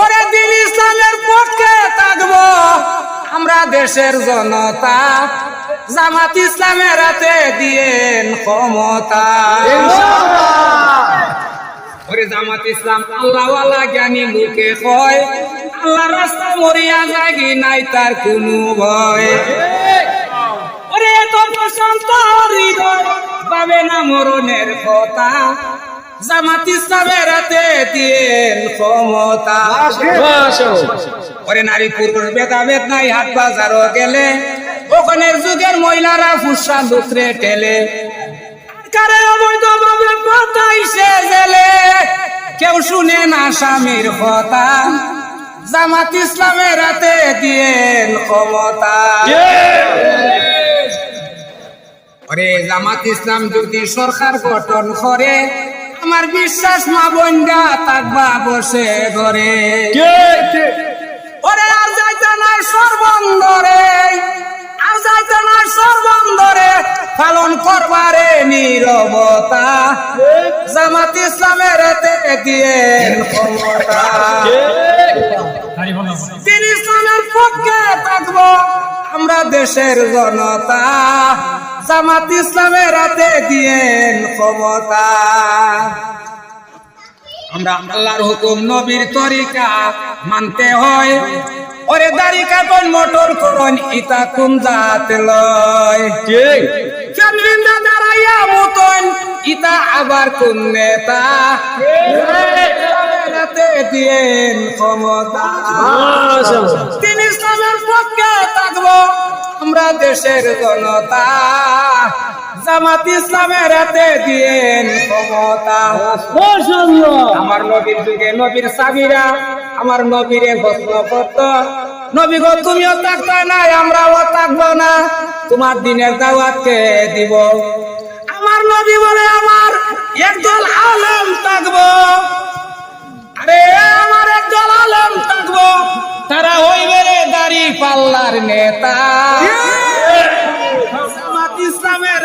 ওরে দিন ইসলামের পক্ষে থাকব। আমরা দেশের জনতা জামাত ইসলামের হাতে দিয়েন ক্ষমতা। ওরে জামাত ইসলাম আল্লাহওয়ালা জ্ঞানী লোকে কয় আল্লাহ রাস্তা মরিয়া যাগি নাই তার কোনো ভয়। ওরে এত প্রশান্ত হৃদয় পাবে না মরণের কথা। জামাত ইসলামের হাতে দিয়েন ক্ষমতা। নারী পুরুষ ভেদাভেদ নাই বাজারও গেলে। ওখানের যুগের মহিলারা ফুসা লুকরে টেলে অবৈধভাবে পাঠাইছে জেলে? কেউ শুনে না স্বামীর কথা। জামাত ইসলামের হাতে দিয়েন ক্ষমতা। ওরে জামাত ইসলাম যদি সরকার গঠন করে আমার বিশ্বাস মা বন্ধা থাকবা বসে ঘরে। ওরে আর যাইতে না সর্বন্দরে। আর যাইতে না সর্বন্দরে পালন করবারে নীরবতা। জামাত ইসলামের দিয়ে ক্ষমতা। দিন ইসলামের পক্ষে থাকব আমরা দেশের জনতা। জামাত ইসলামের হাতে দিয়েন ক্ষমতা। আমরা আল্লাহর হুকুম নবীর তরিকা মানতে হয়। ওরে দাড়ি কাটন মোটর করন ইতা কুম জাত লয়? চন্দ্রিন্দা দাঁড়াইয়া মতন ইতা আবার কোন নেতা? দিয়েন ক্ষমতা। তিনি ইসলামের পক্ষে থাকব। দেশের জনতা জামাত ইসলামের হাতে দিয়েন ক্ষমতা। আমার নবীর যুগে নবীর সাবিরা আমার নবীরে করত নবী গো তুমিও থাকতে নাই আমরাও থাকব না তোমার দিনের দাওয়াত কে দিব। আমার নবী বলে আমার একদল আলেম থাকব। আরে আমার একদল আলেম থাকব। তারা হইবে রে দাড়ি পাল্লার নেতা জামাত ইসলামের